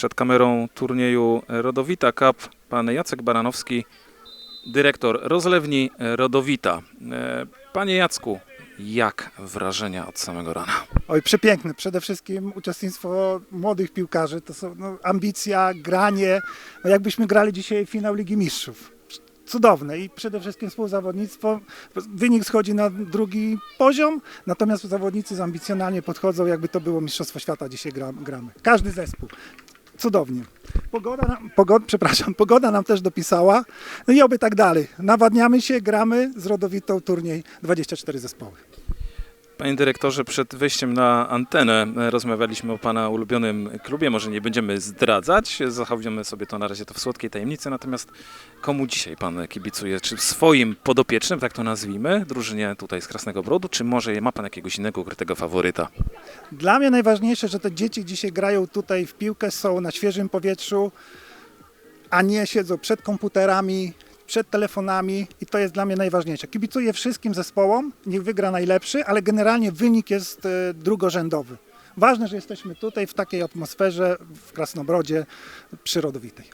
Przed kamerą turnieju Rodowita Cup pan Jacek Baranowski, dyrektor rozlewni Rodowita. E, Panie Jacku, jak wrażenia od samego rana? Oj, przepiękne. Przede wszystkim uczestnictwo młodych piłkarzy to są no, ambicja, granie. No, jakbyśmy grali dzisiaj finał Ligi Mistrzów. Cudowne i przede wszystkim współzawodnictwo. Wynik schodzi na drugi poziom, natomiast zawodnicy zambicjonalnie podchodzą, jakby to było Mistrzostwo Świata dzisiaj gra, gramy. Każdy zespół. Cudownie. Pogoda nam, pogod, przepraszam, pogoda nam też dopisała. No i oby tak dalej. Nawadniamy się, gramy z rodowitą turniej 24 zespoły. Panie dyrektorze, przed wejściem na antenę e, rozmawialiśmy o Pana ulubionym klubie. Może nie będziemy zdradzać, zachowujemy sobie to na razie to w słodkiej tajemnicy. Natomiast komu dzisiaj Pan kibicuje? Czy swoim podopiecznym, tak to nazwijmy, drużynie tutaj z Krasnego Brodu, czy może ma Pan jakiegoś innego ukrytego faworyta? Dla mnie najważniejsze, że te dzieci dzisiaj grają tutaj w piłkę, są na świeżym powietrzu, a nie siedzą przed komputerami, przed telefonami i to jest dla mnie najważniejsze. Kibicuję wszystkim zespołom, niech wygra najlepszy, ale generalnie wynik jest e, drugorzędowy. Ważne, że jesteśmy tutaj w takiej atmosferze w Krasnobrodzie przyrodowitej.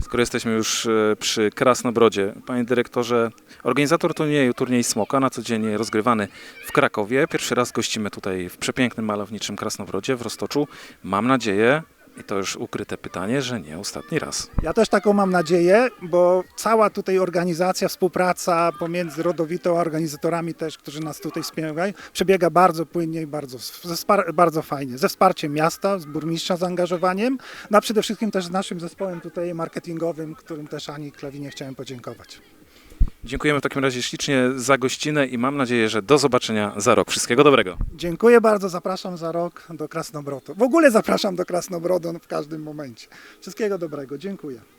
Skoro jesteśmy już e, przy Krasnobrodzie, panie dyrektorze, organizator turnieju, turniej Smoka, na co dzień rozgrywany w Krakowie. Pierwszy raz gościmy tutaj w przepięknym, malowniczym Krasnobrodzie w Roztoczu. Mam nadzieję, i to już ukryte pytanie, że nie ostatni raz. Ja też taką mam nadzieję, bo cała tutaj organizacja, współpraca pomiędzy Rodowitą a organizatorami też, którzy nas tutaj wspierają, przebiega bardzo płynnie i bardzo, bardzo fajnie. Ze wsparciem miasta, z burmistrza zaangażowaniem, no a przede wszystkim też z naszym zespołem tutaj marketingowym, którym też Ani Klawinie chciałem podziękować. Dziękujemy w takim razie ślicznie za gościnę i mam nadzieję, że do zobaczenia za rok. Wszystkiego dobrego. Dziękuję bardzo, zapraszam za rok do Krasnobrodu. W ogóle zapraszam do Krasnobrodu w każdym momencie. Wszystkiego dobrego, dziękuję.